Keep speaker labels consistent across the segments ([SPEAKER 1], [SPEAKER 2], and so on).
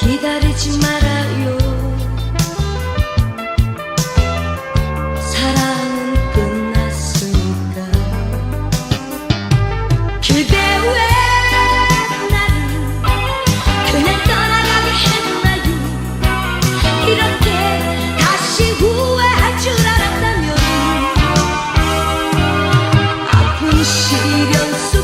[SPEAKER 1] 기다리지 말아요 사랑은 끝났으니까 그대 왜 나를 그냥 떠나가게 했나? 이렇게 다시 후회할 줄 알았다면 아픈 시련 속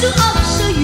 [SPEAKER 1] to also you